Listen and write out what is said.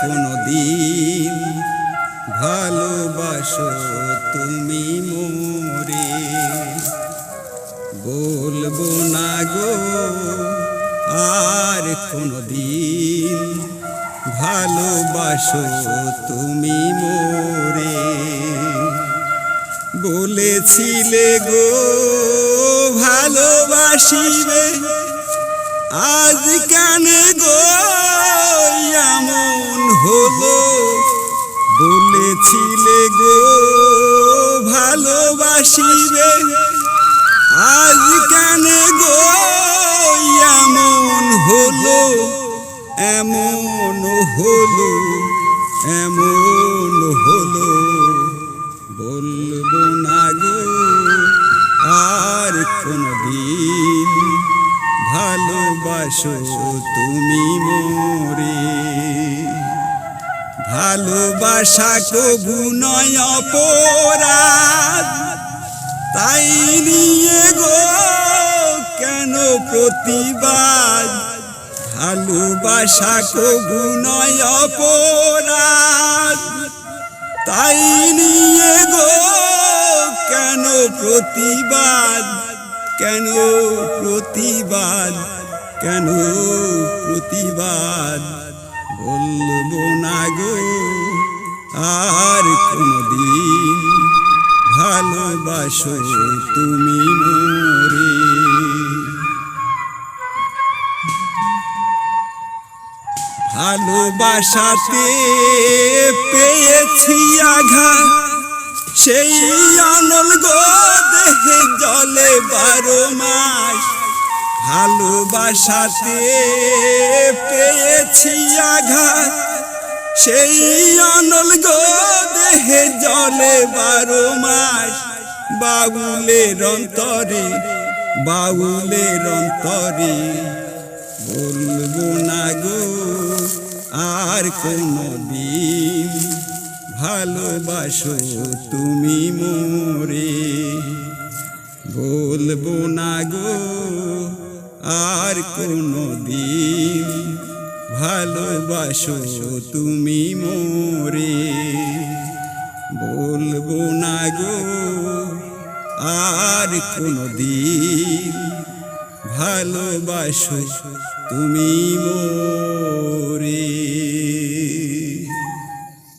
কোনো দিন ভালোবাসো তুমি মোরে। বলব না গো, আর কোনো দিন ভালোবাসো তুমি মোরে। বলেছিলে গো, ভালোবাসিবে, আজ কেন গো? এমন হলো এমন হলো। বলব না গো, আর কোনদিন ভালোবাসো তুমি মোরে। ভালোবাসা কবু নয় অপরাধ, তাই নিয়ে গো কেন প্রতিবাদ? ভালোবাসা কবু নয় অপরাধ। তাই নিয়ে গো, কেন প্রতিবাদ? কেন প্রতিবাদ? কেন প্রতিবাদ? বলব না গো, আর কোনদিন ভালোবাসো তুমি ভালোবাসাতে পেয়েছি আঘাত। সেই আনল গো দেহে জলে বারো মাস। ভালোবাসাতে পেয়েছি আঘাত। সেই আনল গো দেহে জলে বারো মাস। বাউলের অন্তরে বাউলের অন্তরে বলব না গো। আর কোনো ভালোবাসো তুমি মোরে। বলব না গো, আর কোনো দিন ভালোবাসো তুমি মোরে। বলব না গো, আর কোনো দিন ভালোবাসো তুমি মোরে।